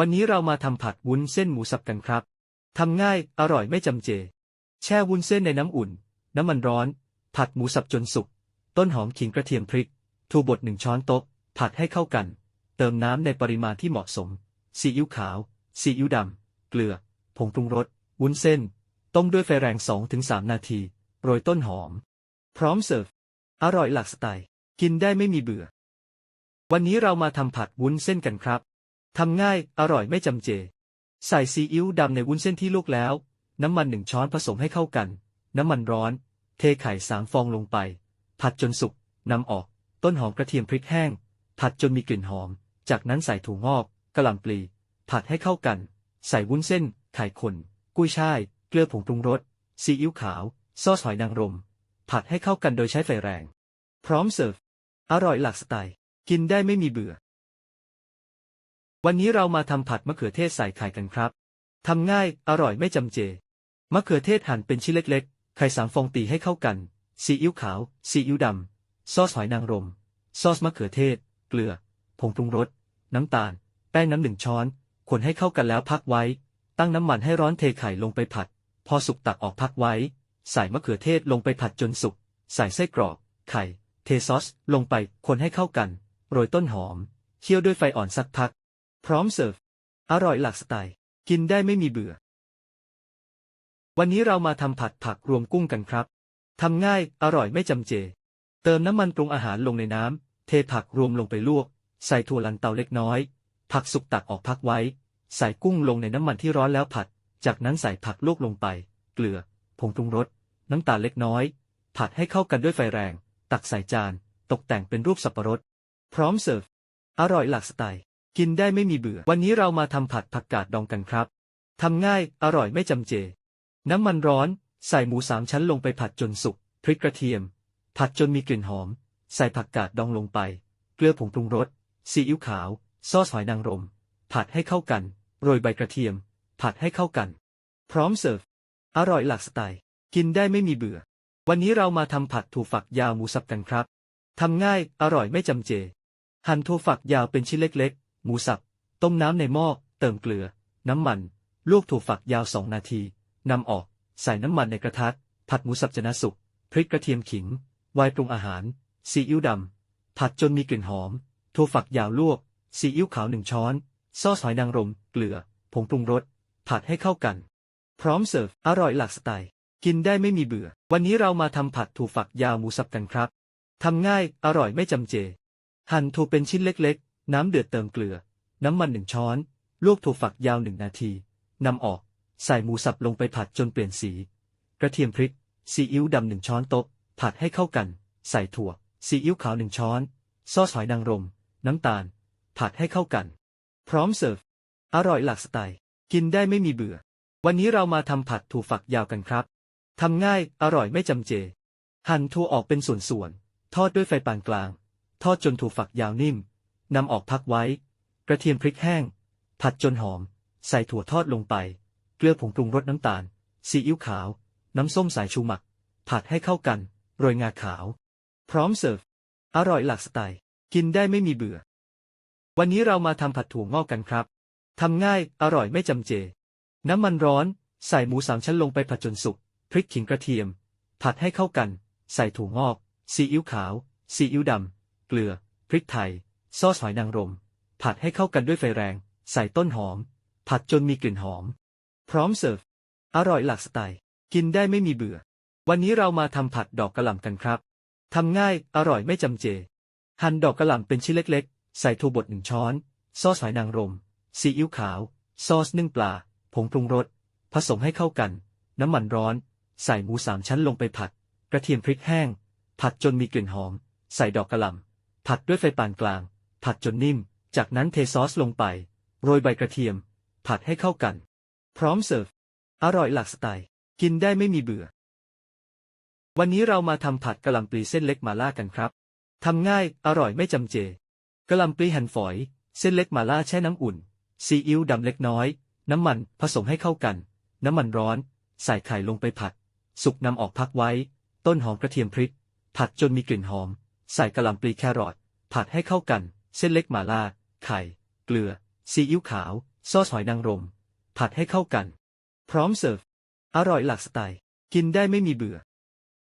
วันนี้เรามาทำผัดวุ้นเส้นหมูสับกันครับ ทำง่าย อร่อยไม่จำเจ แช่วุ้นเส้นในน้ำอุ่น น้ำมันร้อน ผัดหมูสับจนสุก ต้นหอมขิงกระเทียมพริกทูบดหนึ่งช้อนโต๊ะ ผัดให้เข้ากัน เติมน้ำในปริมาณที่เหมาะสม ซีอิ๊วขาว ซีอิ๊วดำ เกลือ ผงปรุงรส วุ้นเส้น ต้มด้วยไฟแรง 2-3 นาที โรยต้นหอม พร้อมเสิร์ฟ อร่อยหลากสไตล์ กินได้ไม่มีเบื่อ วันนี้เรามาทำผัดวุ้นเส้นกันครับ ทำง่าย อร่อยไม่จำเจ ใส่ซีอิ๊วดำในวุ้นเส้นที่ลวกแล้ว น้ำมันหนึ่งช้อนผสมให้เข้ากัน น้ำมันร้อน เทไข่สามฟองลงไป ผัดจนสุกนำออก ต้นหอมกระเทียมพริกแห้ง ผัดจนมีกลิ่นหอม จากนั้นใส่ถั่วงอกกระหล่ำปลี ผัดให้เข้ากัน ใส่วุ้นเส้น ไข่คนกุ้ยช่าย เกลือผงปรุงรส ซีอิ๊วขาว ซอสหอยนางรม ผัดให้เข้ากันโดยใช้ไฟแรง พร้อมเสิร์ฟ อร่อยหลากสไตล์ กินได้ไม่มีเบื่อ วันนี้เรามาทำผัดมะเขือเทศใส่ไข่กันครับ ทำง่าย อร่อยไม่จำเจ มะเขือเทศหั่นเป็นชิ้นเล็กๆ ไข่สามฟองตีให้เข้ากัน ซีอิ๊วขาว ซีอิ๊วดำ ซอสหอยนางรม ซอสมะเขือเทศ เกลือ ผงปรุงรส น้ำตาล แป้งน้ำหนึ่งช้อน คนให้เข้ากันแล้วพักไว้ ตั้งน้ำมันให้ร้อนเทไข่ลงไปผัด พอสุกตักออกพักไว้ ใส่มะเขือเทศลงไปผัดจนสุก ใส่ไส้กรอก ไข่ เทซอส ลงไป คนให้เข้ากัน โรยต้นหอม เคี่ยวด้วยไฟอ่อนสักพัก พร้อมเสิร์ฟ อร่อยหลากสไตล์ กินได้ไม่มีเบื่อ วันนี้เรามาทำผัดผักรวมกุ้งกันครับ ทำง่าย อร่อยไม่จำเจ เติมน้ำมันปรุงอาหารลงในน้ำ เทผักรวมลงไปลวก ใส่ถั่วลันเตาเล็กน้อย ผักสุกตักออกพักไว้ ใส่กุ้งลงในน้ำมันที่ร้อนแล้วผัด จากนั้นใส่ผักลวกลงไป เกลือ ผงปรุงรส น้ำตาลเล็กน้อย ผัดให้เข้ากันด้วยไฟแรง ตักใส่จาน ตกแต่งเป็นรูปสับปะรด พร้อมเสิร์ฟ อร่อยหลากสไตล์ กินได้ไม่มีเบื่อ วันนี้เรามาทำผัดผักกาดดองกันครับ ทำง่าย อร่อยไม่จำเจ น้ำมันร้อน ใส่หมูสามชั้นลงไปผัดจนสุก พริกกระเทียม ผัดจนมีกลิ่นหอม ใส่ผักกาดดองลงไป เกลือผงปรุงรส ซีอิ๊วขาว ซอสหอยนางรม ผัดให้เข้ากัน โรยใบกระเทียม ผัดให้เข้ากัน พร้อมเสิร์ฟ อร่อยหลากสไตล์ กินได้ไม่มีเบื่อ วันนี้เรามาทำผัดถั่วฝักยาวหมูสับกันครับ ทำง่าย อร่อยไม่จำเจ หั่นถั่วฝักยาวเป็นชิ้นเล็ก หมูสับ ต้มน้ำในหม้อ เติมเกลือ น้ำมัน ลวกถั่วฝักยาวสองนาที นำออก ใส่น้ำมันในกระทะผัดหมูสับจนสุก พริกกระเทียมขิง ไวน์ปรุงอาหาร ซีอิ๊วดำ ผัดจนมีกลิ่นหอม ถั่วฝักยาวลวก ซีอิ๊วขาวหนึ่งช้อน ซอสหอยนางรม เกลือ ผงปรุงรส ผัดให้เข้ากัน พร้อมเสิร์ฟ อร่อยหลากสไตล์ กินได้ไม่มีเบื่อ วันนี้เรามาทำผัดถั่วฝักยาวหมูสับกันครับ ทำง่าย อร่อยไม่จำเจ หั่นถั่วเป็นชิ้นเล็ก น้ำเดือดเติมเกลือ น้ำมันหนึ่งช้อน ลวกถั่วฝักยาวหนึ่งนาที นำออก ใส่หมูสับลงไปผัดจนเปลี่ยนสี กระเทียมพริก ซีอิ๊วดำหนึ่งช้อนโต๊ะ ผัดให้เข้ากัน ใส่ถั่ว ซีอิ๊วขาวหนึ่งช้อน ซอสหอยนางรม น้ำตาล ผัดให้เข้ากัน พร้อมเสิร์ฟ อร่อยหลากสไตล์ กินได้ไม่มีเบื่อ วันนี้เรามาทำผัดถั่วฝักยาวกันครับ ทำง่าย อร่อยไม่จำเจ หั่นถั่วออกเป็นส่วนๆ ทอดด้วยไฟปานกลาง ทอดจนถั่วฝักยาวนิ่ม นำออกพักไว้ กระเทียมพริกแห้ง ผัดจนหอม ใส่ถั่วทอดลงไป เกลือผงปรุงรสน้ำตาล ซีอิ๊วขาว น้ำส้มสายชูหมัก ผัดให้เข้ากัน โรยงาขาว พร้อมเสิร์ฟ อร่อยหลากสไตล์ กินได้ไม่มีเบื่อ วันนี้เรามาทำผัดถั่วงอกกันครับ ทำง่าย อร่อยไม่จำเจ น้ำมันร้อน ใส่หมูสามชั้นลงไปผัดจนสุก พริกขิงกระเทียม ผัดให้เข้ากัน ใส่ถั่วงอก ซีอิ๊วขาว ซีอิ๊วดำ เกลือ พริกไทย ซอสหอยนางรม ผัดให้เข้ากันด้วยไฟแรง ใส่ต้นหอม ผัดจนมีกลิ่นหอม พร้อมเสิร์ฟ อร่อยหลากสไตล์ กินได้ไม่มีเบื่อ วันนี้เรามาทำผัดดอกกระหล่ำกันครับทำง่าย อร่อยไม่จำเจ หั่นดอกกระหล่ำเป็นชิ้นเล็กๆ ใส่ถั่วบดหนึ่งช้อน ซอสหอยนางรม ซีอิ๊วขาว ซอสนึ่งปลา ผงปรุงรส ผสมให้เข้ากัน น้ำมันร้อน ใส่หมูสามชั้นลงไปผัด กระเทียมพริกแห้ง ผัดจนมีกลิ่นหอม ใส่ดอกกระหล่ำผัดด้วยไฟปานกลาง ผัดจนนิ่ม จากนั้นเทซอสลงไป โรยใบกระเทียม ผัดให้เข้ากัน พร้อมเสิร์ฟ อร่อยหลากสไตล์ กินได้ไม่มีเบื่อ วันนี้เรามาทำผัดกะหล่ำปลีเส้นเล็กมาล่ากันครับทำง่าย อร่อยไม่จำเจกะหล่ำปลีหั่นฝอย เส้นเล็กมาล่าแช่น้ำอุ่น ซีอิ๊วดำเล็กน้อย น้ำมันผสมให้เข้ากัน น้ำมันร้อน ใส่ไข่ลงไปผัด สุกนำออกพักไว้ ต้นหอมกระเทียมพริก ผัดจนมีกลิ่นหอม ใส่กะหล่ำปลีแครอทผัดให้เข้ากัน เส้นเล็กหมาล่า ไข่ เกลือ ซีอิ๊วขาว ซอสหอยนางรม ผัดให้เข้ากัน พร้อมเสิร์ฟ อร่อยหลากสไตล์ กินได้ไม่มีเบื่อ